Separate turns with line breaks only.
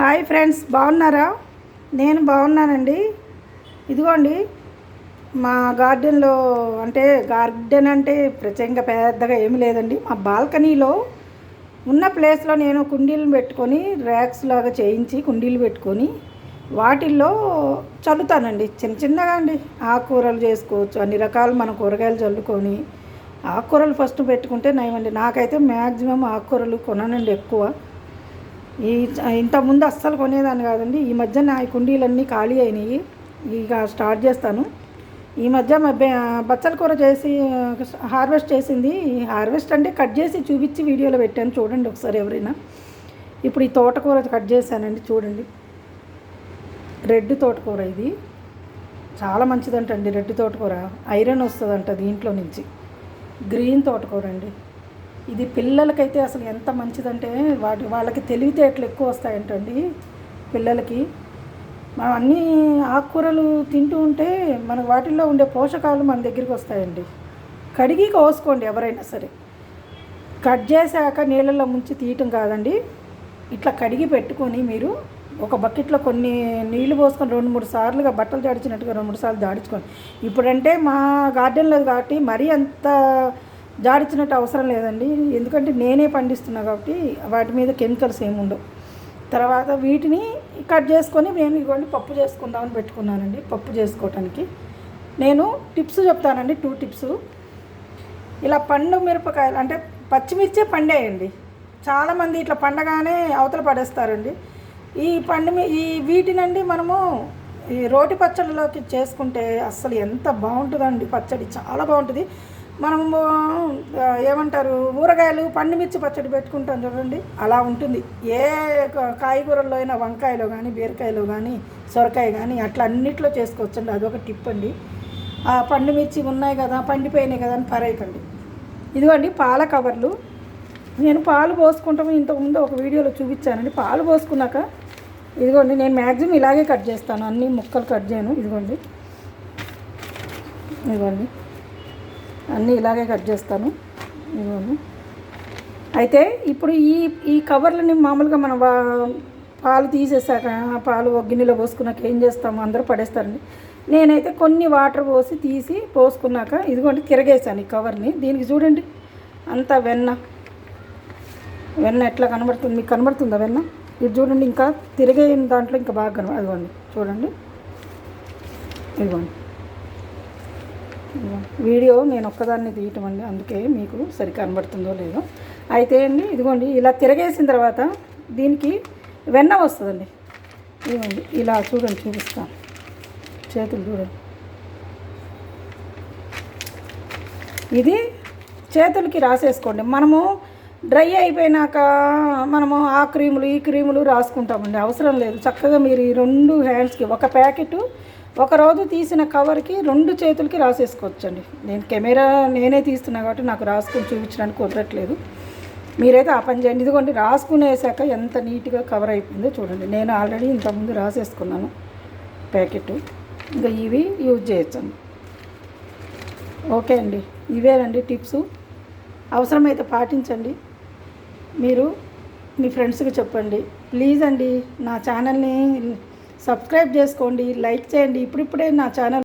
Hi friends బాగున్నారా? నేను బాగున్నానండి. ఇదిగోండి మా గార్డెన్లో అంటే గార్డెన్ అంటే ప్రత్యేకంగా పెద్దగా ఏమి లేదండి. మా బాల్కనీలో ఉన్న ప్లేస్లో నేను కుండీలు పెట్టుకొని ర్యాక్స్ లాగా చేయించి కుండీలు పెట్టుకొని వాటిల్లో చల్లుతానండి. చిన్న చిన్నగా అండి. ఆకుకూరలు చేసుకోవచ్చు అన్ని రకాలు మన కూరగాయలు చల్లుకొని ఆకుకూరలు ఫస్ట్ పెట్టుకుంటే నయమండి. నాకైతే మ్యాక్సిమం ఆకుకూరలు కొననండి ఎక్కువ. ఈ ఇంతకుముందు అస్సలు కొనేదాన్ని కాదండి. ఈ మధ్య నా కుండీలన్నీ ఖాళీ అయినాయి. ఇక స్టార్ట్ చేస్తాను. ఈ మధ్య బచ్చల కూర చేసి హార్వెస్ట్ చేసింది. ఈ హార్వెస్ట్ అంటే కట్ చేసి చూపించి వీడియోలో పెట్టాను. చూడండి ఒకసారి ఎవరైనా. ఇప్పుడు ఈ తోటకూర కట్ చేశానండి. చూడండి. రెడ్ తోటకూర ఇది. చాలా మంచిదంటండి రెడ్ తోటకూర. ఐరన్ వస్తుందంట దీంట్లో నుంచి. గ్రీన్ తోటకూర అండి. ఇది పిల్లలకైతే అసలు ఎంత మంచిదంటే వాటి వాళ్ళకి తెలివితేటలు ఎక్కువ వస్తాయంటండి పిల్లలకి. మనం అన్ని ఆకుకూరలు తింటూ ఉంటే మన వాటిల్లో ఉండే పోషకాలు మన దగ్గరికి వస్తాయండి. కడిగి కోసుకోండి ఎవరైనా సరే. కట్ చేశాక నీళ్ళల్లో ముంచి తీయటం కాదండి. ఇట్లా కడిగి పెట్టుకొని మీరు ఒక బకెట్లో కొన్ని నీళ్ళు పోసుకొని రెండు మూడు సార్లుగా బట్టలు దాడిచినట్టుగా రెండు మూడు సార్లు జాడించుకోండి. ఇప్పుడంటే మా గార్డెన్లో కాబట్టి మరీ అంత జాడించినట్టు అవసరం లేదండి. ఎందుకంటే నేనే పండిస్తున్నా కాబట్టి వాటి మీద కెమికల్స్ ఏమి ఉండవు. తర్వాత వీటిని కట్ చేసుకొని నేను ఇవ్వండి పప్పు చేసుకుందామని పెట్టుకున్నానండి పప్పు చేసుకోవటానికి. నేను టిప్స్ చెప్తానండి టూ టిప్స్. ఇలా పండు మిరపకాయలు అంటే పచ్చిమిర్చే పండేయండి. చాలామంది ఇట్లా పండగానే అవతల పడేస్తారండి. ఈ పండు మీ- ఈ వీటినండి మనము ఈ రోటి పచ్చడిలోకి చేసుకుంటే అస్సలు ఎంత బాగుంటుందండి పచ్చడి. చాలా బాగుంటుంది. మనము ఏమంటారు ఊరగాయలు పండుమిర్చి పచ్చడి పెట్టుకుంటాం చూడండి. అలా ఉంటుంది. ఏ కాయగూరల్లో అయినా వంకాయలో కానీ బీరకాయలో కానీ సొరకాయ కానీ అట్లా అన్నిట్లో చేసుకోవచ్చండి. అదొక టిప్ అండి. ఆ పండుమిర్చి ఉన్నాయి కదా పండిపోయినాయి కదా అని పరేయకండి. ఇదిగోండి పాల కవర్లు. నేను పాలు పోసుకుంటాము ఇంతకుముందు ఒక వీడియోలో చూపించానండి. పాలు పోసుకున్నాక ఇదిగోండి నేను మ్యాక్సిమం ఇలాగే కట్ చేస్తాను. అన్ని ముక్కలు కట్ చేయను. ఇదిగోండి. ఇదిగోండి. అన్నీ ఇలాగే కట్ చేస్తాను. ఇదిగోండి. అయితే ఇప్పుడు ఈ ఈ కవర్లని మామూలుగా మనం వా- పాలు తీసేసాక పాలు గిన్నెలో పోసుకున్నాక ఏం చేస్తాము? అందరూ పడేస్తారండి. నేనైతే కొన్ని వాటర్ పోసి తీసి పోసుకున్నాక ఇదిగోండి తిరగేసాను ఈ కవర్ని. దీనికి చూడండి అంతా వెన్న. వెన్న ఎట్లా కనబడుతుంది? మీకు కనబడుతుందా వెన్న? ఇది చూడండి ఇంకా తిరిగే దాంట్లో ఇంకా బాగా కనబడు అదిగోండి చూడండి. ఇదిగోండి. వీడియో నేను ఒక్కదాన్ని తీయటం అండి. అందుకే మీకు సరి కనబడుతుందో లేదో. అయితే అండి ఇదిగోండి ఇలా తిరగేసిన తర్వాత దీనికి వెన్న వస్తుందండి. ఇదిగోండి ఇలా చూడండి చూపిస్తాను. చేతులు చూడండి. ఇది చేతులకి రాసేసుకోండి. మనము డ్రై అయిపోయినాక మనము ఆ క్రీములు ఈ క్రీములు రాసుకుంటామండి. అవసరం లేదు. చక్కగా మీరు ఈ రెండు హ్యాండ్స్కి ఒక ప్యాకెట్ ఒక రోజు తీసిన కవర్కి రెండు చేతులకి రాసేసుకోవచ్చండి. నేను కెమెరా నేనే తీస్తున్నా కాబట్టి నాకు రాసుకొని చూపించడానికి కుదరట్లేదు. మీరైతే ఆ పని చేయండి. ఇదిగోండి రాసుకునేసాక ఎంత నీట్గా కవర్ అయిపోయిందో చూడండి. నేను ఆల్రెడీ ఇంతకుముందు రాసేసుకున్నాను ప్యాకెట్. ఇంకా ఇవి యూజ్ చేయొచ్చండి. ఓకే అండి. ఇవేనండి టిప్స్. అవసరమైతే పాటించండి. మీరు మీ ఫ్రెండ్స్కి చెప్పండి. ప్లీజ్ అండి నా ఛానల్ని సబ్స్క్రైబ్ చేసుకోండి లైక్ చేయండి. ఇప్పుడిప్పుడే నా ఛానల్